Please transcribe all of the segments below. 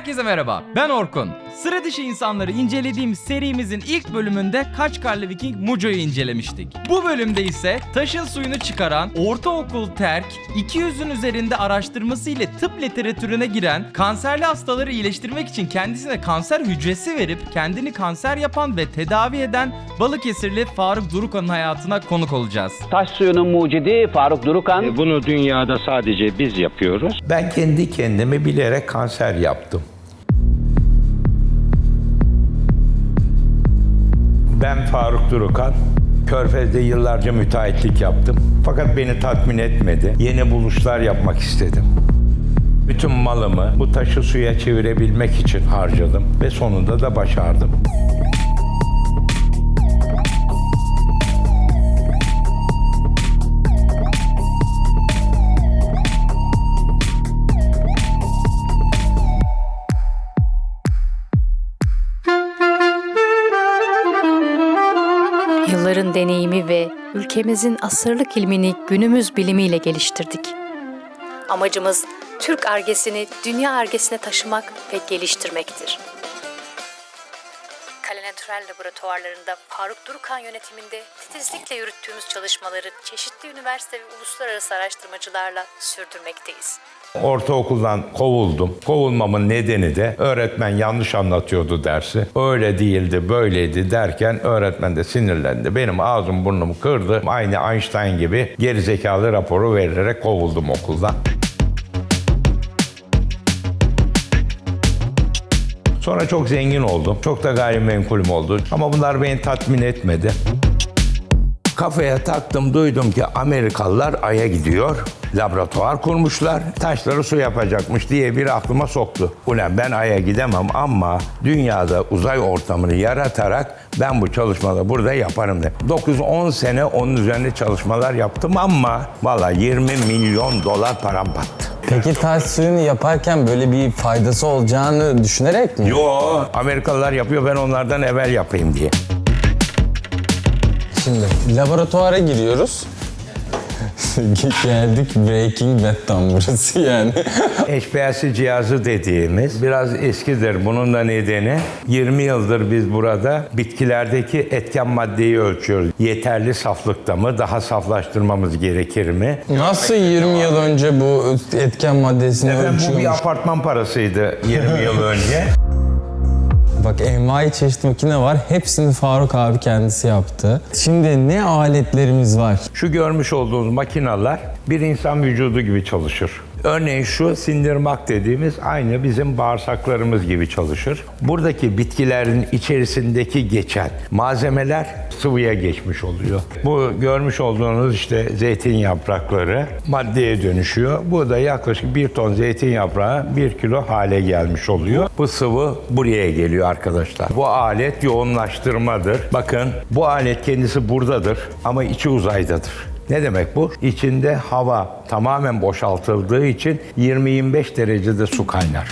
Herkese merhaba, ben Orkun. Sıra dışı insanları incelediğim serimizin ilk bölümünde Kaçkarlı Viking Mujo'yu incelemiştik. Bu bölümde ise taşın suyunu çıkaran, ortaokul terk, 200'ün üzerinde araştırması ile tıp literatürüne giren, kanserli hastaları iyileştirmek için kendisine kanser hücresi verip kendini kanser yapan ve tedavi eden Balıkesirli Faruk Durukan'ın hayatına konuk olacağız. Taş suyunun mucidi Faruk Durukan. E, Bunu dünyada sadece biz yapıyoruz. Ben kendi kendimi bilerek kanser yaptım. Ben Faruk Durukan. Körfez'de yıllarca müteahhitlik yaptım. Fakat beni tatmin etmedi. Yeni buluşlar yapmak istedim. Bütün malımı bu taşı suya çevirebilmek için harcadım ve sonunda da başardım. Ülkemizin asırlık ilmini günümüz bilimiyle geliştirdik. Amacımız Türk argesini dünya argesine taşımak ve geliştirmektir. Natürel laboratuvarlarında Faruk Durukan yönetiminde titizlikle yürüttüğümüz çalışmaları çeşitli üniversite ve uluslararası araştırmacılarla sürdürmekteyiz. Ortaokuldan kovuldum. Kovulmamın nedeni de öğretmen yanlış anlatıyordu dersi. Öyle değildi, böyleydi derken öğretmen de sinirlendi. Benim ağzım burnumu kırdı. Aynı Einstein gibi gerizekalı raporu vererek kovuldum okuldan. Sonra çok zengin oldum. Çok da gayrimenkulüm oldu. Ama bunlar beni tatmin etmedi. Kafaya taktım duydum ki Amerikalılar Ay'a gidiyor. Laboratuvar kurmuşlar. Taşları su yapacakmış diye bir aklıma soktu. Ulan ben Ay'a gidemem ama dünyada uzay ortamını yaratarak ben bu çalışmaları burada yaparım de. 9-10 sene onun üzerine çalışmalar yaptım ama valla 20 milyon dolar param battı. Peki taş suyunu yaparken böyle bir faydası olacağını düşünerek mi? Yo Amerikalılar yapıyor ben onlardan evvel yapayım diye. Şimdi laboratuvara giriyoruz. Geldik Breaking Bad'dan burası yani. HPLC cihazı dediğimiz biraz eskidir. Bunun da nedeni 20 yıldır biz burada bitkilerdeki etken maddeyi ölçüyoruz. Yeterli saflıkta mı? Daha saflaştırmamız gerekir mi? Nasıl 20 yıl önce bu etken maddesini Efendim bu bir ölçüyormuş? apartman parasıydı 20 yıl önce. Bak envai çeşit makine var. Hepsini Faruk abi kendisi yaptı. Şimdi ne aletlerimiz var? Şu görmüş olduğunuz makineler bir insan vücudu gibi çalışır. Örneğin şu sindirmak dediğimiz aynı bizim bağırsaklarımız gibi çalışır. Buradaki bitkilerin içerisindeki geçen malzemeler sıvıya geçmiş oluyor. Bu görmüş olduğunuz işte zeytin yaprakları maddeye dönüşüyor. Bu da yaklaşık bir ton zeytin yaprağı bir kilo hale gelmiş oluyor. Bu sıvı buraya geliyor arkadaşlar. Bu alet yoğunlaştırmadır. Bakın bu alet kendisi buradadır ama içi uzaydadır. Ne demek bu? İçinde hava tamamen boşaltıldığı için 20-25 derecede su kaynar.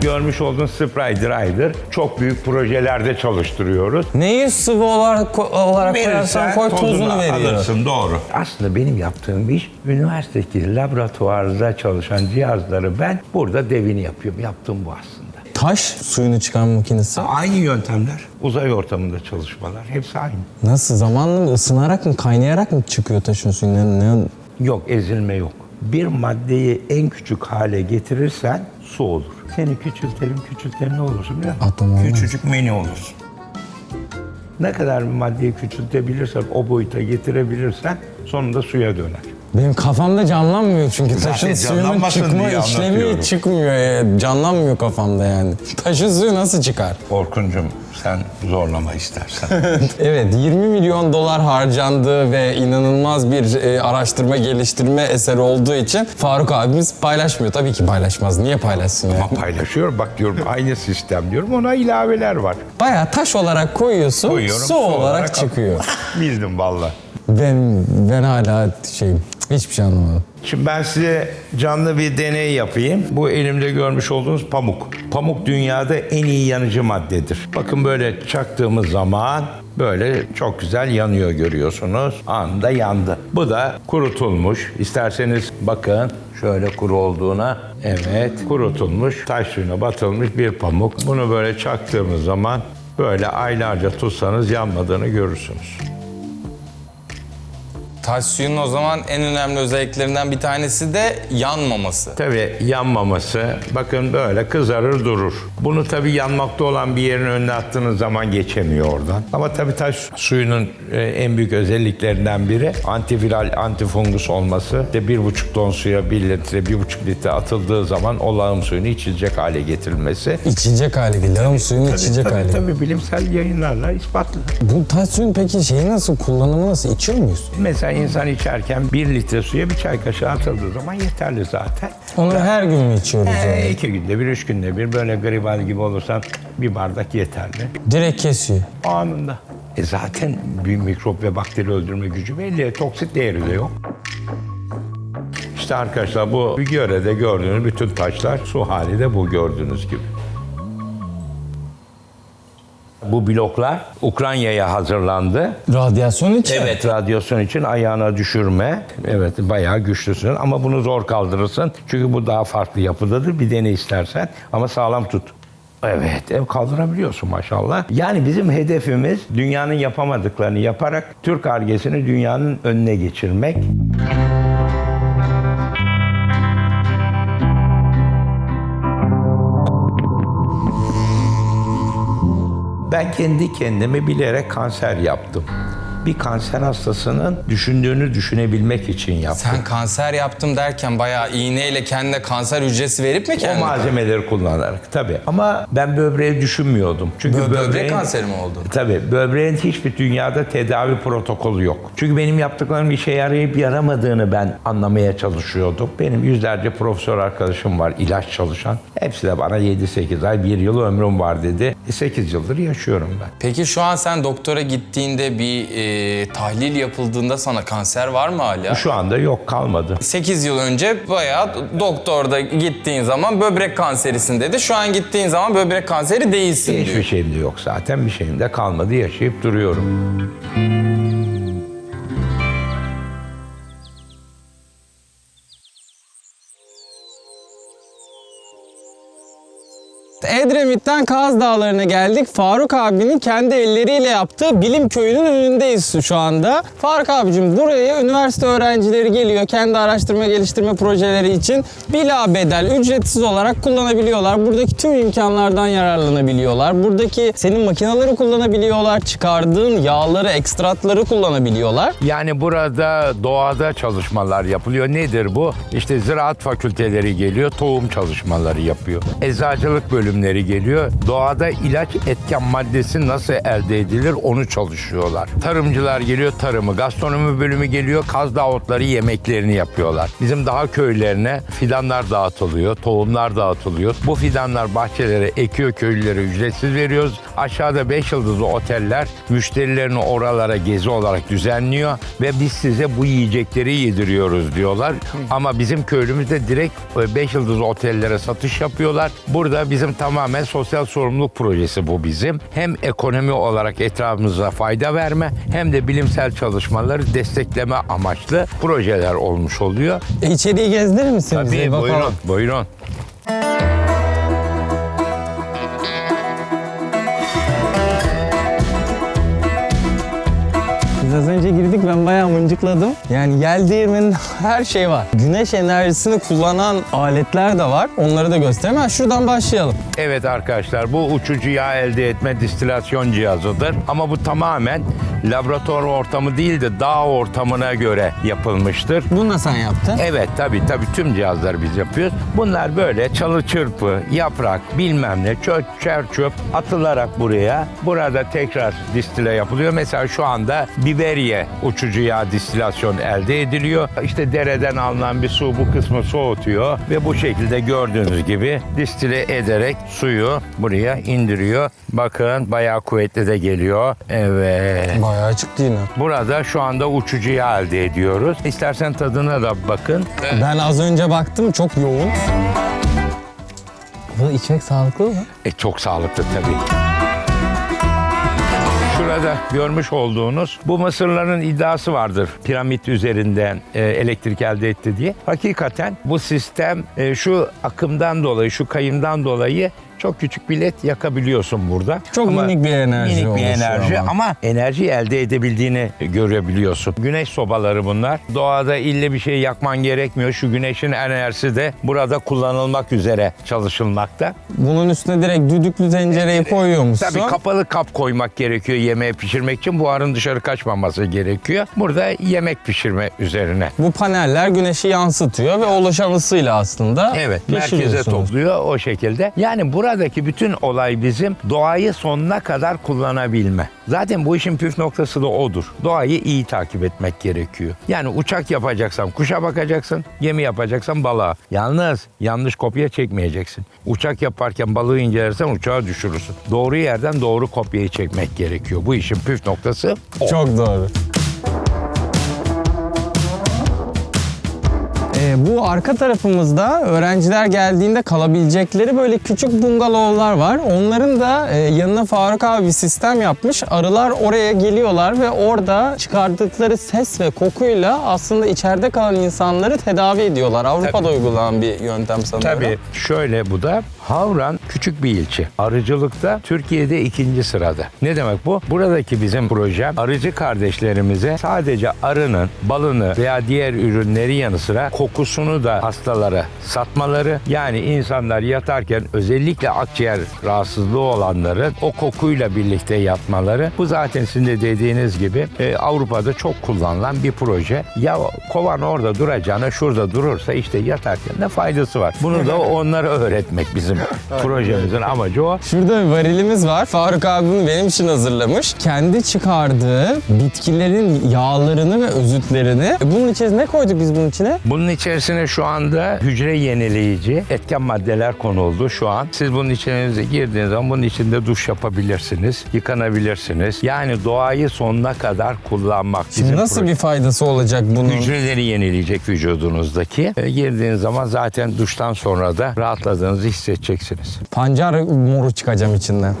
Görmüş olduğunuz spray dry'dır. Çok büyük projelerde çalıştırıyoruz. Neyi sıvı olarak, olarak koyarsan koy tozunu veriyor. alırsın doğru. Aslında benim yaptığım iş üniversitedeki laboratuvarda çalışan cihazları ben burada devini yapıyorum. Yaptığım bu aslında. Taş suyunu çıkarma makinesi. Aynı yöntemler. Uzay ortamında çalışmalar. Hepsi aynı. Nasıl zamanla mı ısınarak mı kaynayarak mı çıkıyor taşın suyu? Ne, ne- Yok ezilme yok. Bir maddeyi en küçük hale getirirsen su olur. Seni küçültelim küçültelim ne olursun biliyor musun? Atom olmaz. Küçücük meni olursun. Ne kadar maddeyi küçültebilirsen, o boyuta getirebilirsen sonunda suya döner. Benim kafamda canlanmıyor çünkü Zaten taşın suyunun canlanmasın çıkma diye işlemi anlatıyorum. çıkmıyor. ya. Canlanmıyor kafamda yani. Taşın suyu nasıl çıkar? Orkuncum sen zorlama istersen. Evet 20 milyon dolar harcandığı ve inanılmaz bir e, araştırma geliştirme eseri olduğu için Faruk abimiz paylaşmıyor. Tabii ki paylaşmaz. Niye paylaşsın yani? Ama paylaşıyorum bak diyorum aynı sistem diyorum ona ilaveler var. Bayağı taş olarak koyuyorsun, Koyuyorum, su, olarak, çıkıyor. Bildim valla. ben ben hala şeyim hiçbir şey anlamadım. Şimdi ben size canlı bir deney yapayım. Bu elimde görmüş olduğunuz pamuk. Pamuk dünyada en iyi yanıcı maddedir. Bakın böyle çaktığımız zaman böyle çok güzel yanıyor görüyorsunuz. Anında yandı. Bu da kurutulmuş. İsterseniz bakın Şöyle kuru olduğuna. Evet. Kurutulmuş, taş suyuna batılmış bir pamuk. Bunu böyle çaktığımız zaman böyle aylarca tutsanız yanmadığını görürsünüz. Taş suyunun o zaman en önemli özelliklerinden bir tanesi de yanmaması. Tabii yanmaması bakın böyle kızarır durur. Bunu tabii yanmakta olan bir yerin önüne attığınız zaman geçemiyor oradan. Ama tabii taş suyunun e, en büyük özelliklerinden biri antiviral, antifungus olması. İşte bir buçuk ton suya bir litre, bir buçuk litre atıldığı zaman o lağım suyunu içilecek hale getirilmesi. İçecek hali değil, lağım suyunun içecek tabii, hali. tabii bilimsel yayınlarla ispatlı. Bu taş suyun peki şeyi nasıl, kullanımı nasıl? İçiyor muyuz? Mesela insan içerken bir litre suya bir çay kaşığı atıldığı zaman yeterli zaten. Onu her gün mü içiyoruz Ee, yani? iki günde bir, üç günde bir böyle gribal gibi olursan bir bardak yeterli. Direkt kesiyor. Anında. E zaten bir mikrop ve bakteri öldürme gücü belli. Toksit değeri de yok. İşte arkadaşlar bu Göre'de gördüğünüz bütün taşlar su hali de bu gördüğünüz gibi. Bu bloklar Ukrayna'ya hazırlandı. Radyasyon için. Evet radyasyon için ayağına düşürme. Evet bayağı güçlüsün ama bunu zor kaldırırsın. Çünkü bu daha farklı yapıdadır. Bir dene istersen ama sağlam tut. Evet ev kaldırabiliyorsun maşallah. Yani bizim hedefimiz dünyanın yapamadıklarını yaparak Türk argesini dünyanın önüne geçirmek. Ben kendi kendime bilerek kanser yaptım. Bir kanser hastasının düşündüğünü düşünebilmek için yaptım. Sen kanser yaptım derken bayağı iğneyle kendine kanser hücresi verip mi O kendine? malzemeleri kullanarak tabii. Ama ben böbreği düşünmüyordum. Çünkü Bö- böbrek böbreğin- kanseri mi oldu? Tabii. Böbreğin hiçbir dünyada tedavi protokolü yok. Çünkü benim yaptıklarım işe yarayıp yaramadığını ben anlamaya çalışıyordum. Benim yüzlerce profesör arkadaşım var ilaç çalışan. Hepsi de bana 7-8 ay, 1 yıl ömrüm var dedi. E 8 yıldır yaşıyorum ben. Peki şu an sen doktora gittiğinde bir e, tahlil yapıldığında sana kanser var mı hala? Şu anda yok kalmadı. 8 yıl önce bayağı doktorda gittiğin zaman böbrek kanserisin dedi. Şu an gittiğin zaman böbrek kanseri değilsin Hiçbir diyor. şeyim de yok zaten. Bir şeyim de kalmadı. Yaşayıp duruyorum. Edremit'ten Kaz Dağları'na geldik. Faruk abinin kendi elleriyle yaptığı bilim köyünün önündeyiz şu anda. Faruk abicim buraya üniversite öğrencileri geliyor. Kendi araştırma geliştirme projeleri için bila bedel, ücretsiz olarak kullanabiliyorlar. Buradaki tüm imkanlardan yararlanabiliyorlar. Buradaki senin makinaları kullanabiliyorlar. Çıkardığın yağları, ekstratları kullanabiliyorlar. Yani burada doğada çalışmalar yapılıyor. Nedir bu? İşte ziraat fakülteleri geliyor, tohum çalışmaları yapıyor. Eczacılık bölümleri geliyor. Doğada ilaç etken maddesi nasıl elde edilir onu çalışıyorlar. Tarımcılar geliyor tarımı, gastronomi bölümü geliyor kaz dağı otları yemeklerini yapıyorlar. Bizim daha köylerine fidanlar dağıtılıyor, tohumlar dağıtılıyor. Bu fidanlar bahçelere ekiyor köylülere ücretsiz veriyoruz. Aşağıda 5 yıldızlı oteller müşterilerini oralara gezi olarak düzenliyor ve biz size bu yiyecekleri yediriyoruz diyorlar. Ama bizim köylümüzde direkt 5 yıldızlı otellere satış yapıyorlar. Burada bizim tamamen sosyal sorumluluk projesi bu bizim. Hem ekonomi olarak etrafımıza fayda verme hem de bilimsel çalışmaları destekleme amaçlı projeler olmuş oluyor. E, içeriği gezdirir misin bize? Tabii Bakalım. buyurun, buyurun. Biz az önce girdik ben bayağı mıncıkladım. Yani yel her şey var. Güneş enerjisini kullanan aletler de var. Onları da göstereyim. Ha, şuradan başlayalım. Evet arkadaşlar bu uçucu yağ elde etme distilasyon cihazıdır. Ama bu tamamen laboratuvar ortamı değil de dağ ortamına göre yapılmıştır. Bunu da sen yaptın. Evet tabii tabii tüm cihazları biz yapıyoruz. Bunlar böyle çalı çırpı, yaprak, bilmem ne, çöp, çer çöp atılarak buraya. Burada tekrar distile yapılıyor. Mesela şu anda biberiye uçucu yağ distilasyon elde ediliyor. İşte dereden alınan bir su bu kısmı soğutuyor ve bu şekilde gördüğünüz gibi distile ederek suyu buraya indiriyor. Bakın bayağı kuvvetli de geliyor. Evet. Bayağı çıktı yine. Burada şu anda uçucu yağ elde ediyoruz. İstersen tadına da bakın. Ben az önce baktım çok yoğun. Bunu içmek sağlıklı mı? E çok sağlıklı tabii. Burada görmüş olduğunuz bu Mısırların iddiası vardır. Piramit üzerinden e, elektrik elde etti diye. Hakikaten bu sistem e, şu akımdan dolayı, şu kayımdan dolayı çok küçük bir led yakabiliyorsun burada. Çok minik bir enerji Minik bir enerji ama. ama. enerji elde edebildiğini görebiliyorsun. Güneş sobaları bunlar. Doğada ille bir şey yakman gerekmiyor. Şu güneşin enerjisi de burada kullanılmak üzere çalışılmakta. Bunun üstüne direkt düdüklü tencereyi koyuyor musun? Tabii kapalı kap koymak gerekiyor yemeği pişirmek için. Buharın dışarı kaçmaması gerekiyor. Burada yemek pişirme üzerine. Bu paneller güneşi yansıtıyor ve oluşan ısıyla aslında Evet, merkeze pişiriyorsunuz. topluyor o şekilde. Yani buradaki bütün olay bizim doğayı sonuna kadar kullanabilme. Zaten bu işin püf noktası da odur. Doğayı iyi takip etmek gerekiyor. Yani uçak yapacaksan kuşa bakacaksın, gemi yapacaksan balığa. Yalnız yanlış kopya çekmeyeceksin. Uçak yaparken balığı incelersen uçağı düşürürsün. Doğru yerden doğru kopyayı çekmek gerekiyor. Bu işin püf noktası o. Çok doğru. Ee, bu arka tarafımızda öğrenciler geldiğinde kalabilecekleri böyle küçük bungalovlar var. Onların da e, yanına Faruk abi bir sistem yapmış. Arılar oraya geliyorlar ve orada çıkardıkları ses ve kokuyla aslında içeride kalan insanları tedavi ediyorlar. Avrupa'da uygulanan bir yöntem sanıyorum. Tabii şöyle bu da Havran küçük bir ilçe. Arıcılıkta Türkiye'de ikinci sırada. Ne demek bu? Buradaki bizim projem arıcı kardeşlerimize sadece arının balını veya diğer ürünleri yanı sıra kokusunu da hastalara satmaları. Yani insanlar yatarken özellikle akciğer rahatsızlığı olanların o kokuyla birlikte yatmaları. Bu zaten sizin de dediğiniz gibi e, Avrupa'da çok kullanılan bir proje. Ya kovan orada duracağına şurada durursa işte yatarken de faydası var. Bunu da onlara öğretmek bizim projemizin amacı o. Şurada bir varilimiz var. Faruk abi bunu benim için hazırlamış. Kendi çıkardığı bitkilerin yağlarını ve özütlerini. Bunun içerisine ne koyduk biz bunun içine? Bunun içerisine şu anda hücre yenileyici etken maddeler konuldu şu an. Siz bunun içine girdiğiniz zaman bunun içinde duş yapabilirsiniz, yıkanabilirsiniz. Yani doğayı sonuna kadar kullanmak. Şimdi bizim nasıl proje- bir faydası olacak bunun? Hücreleri yenileyecek vücudunuzdaki. E, girdiğiniz zaman zaten duştan sonra da rahatladığınızı hissedeceksiniz. Pancar moru çıkacağım içinden.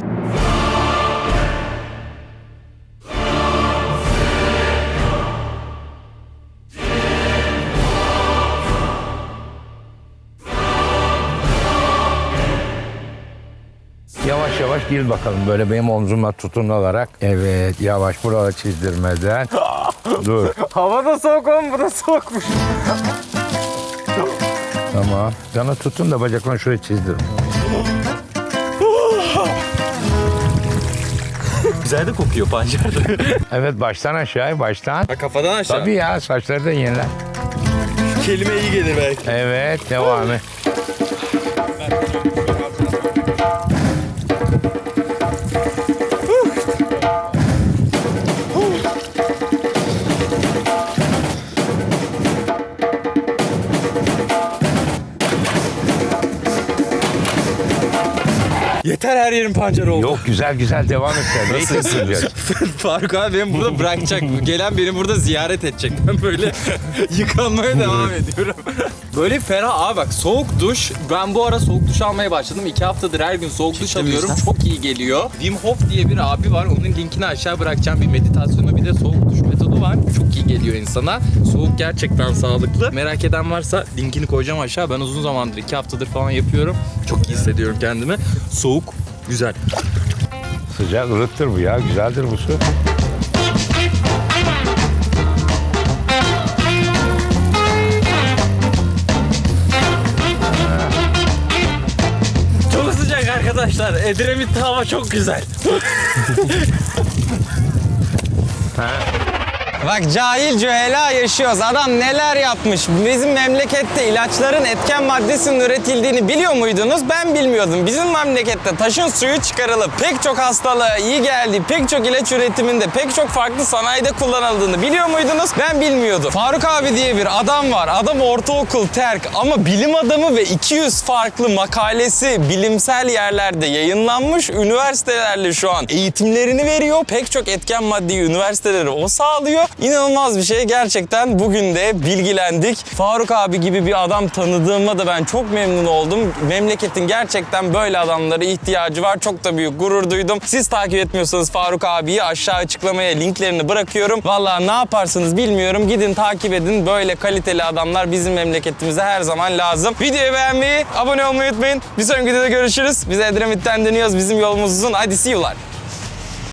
Yavaş yavaş gir bakalım böyle benim omzuma tutunarak. Evet yavaş buraları çizdirmeden. Dur. Hava da soğuk oğlum bu da soğukmuş. Tamam. Cana tutun da bacaklarını şuraya çizdir. Güzel de kokuyor pancar da. Evet baştan aşağı baştan. kafadan aşağı. Tabii ya saçları da yeniler. Kelime iyi gelir belki. Evet devam et. Yeter her yerin pancar oldu. Yok güzel güzel devam et sen. Neyi temizleyeceksin? Faruk abi beni burada bırakacak. Gelen beni burada ziyaret edecek. Ben böyle yıkanmaya devam ediyorum. Böyle ferah abi bak soğuk duş. Ben bu ara soğuk duş almaya başladım. İki haftadır her gün soğuk duş alıyorum. Çok iyi geliyor. Wim Hof diye bir abi var. Onun linkini aşağı bırakacağım. Bir meditasyonu bir de soğuk duş metodu var. Çok iyi geliyor insana. Soğuk gerçekten sağlıklı. Merak eden varsa linkini koyacağım aşağı. Ben uzun zamandır iki haftadır falan yapıyorum. Çok iyi hissediyorum kendimi. Soğuk güzel. Sıcak ılıktır bu ya. Güzeldir bu su. Çok sıcak arkadaşlar. Edremit'te hava çok güzel. Bak cahil cühela yaşıyoruz. Adam neler yapmış. Bizim memlekette ilaçların etken maddesinin üretildiğini biliyor muydunuz? Ben bilmiyordum. Bizim memlekette taşın suyu çıkarılıp pek çok hastalığa iyi geldiği, pek çok ilaç üretiminde, pek çok farklı sanayide kullanıldığını biliyor muydunuz? Ben bilmiyordum. Faruk abi diye bir adam var. Adam ortaokul terk ama bilim adamı ve 200 farklı makalesi bilimsel yerlerde yayınlanmış. Üniversitelerle şu an eğitimlerini veriyor. Pek çok etken maddeyi üniversiteleri o sağlıyor. İnanılmaz bir şey. Gerçekten bugün de bilgilendik. Faruk abi gibi bir adam tanıdığıma da ben çok memnun oldum. Memleketin gerçekten böyle adamlara ihtiyacı var. Çok da büyük gurur duydum. Siz takip etmiyorsanız Faruk abiyi aşağı açıklamaya linklerini bırakıyorum. Vallahi ne yaparsınız bilmiyorum. Gidin takip edin. Böyle kaliteli adamlar bizim memleketimize her zaman lazım. Videoyu beğenmeyi, abone olmayı unutmayın. Bir sonraki videoda görüşürüz. Biz Edremit'ten dönüyoruz. Bizim yolumuz uzun. Hadi see you'lar.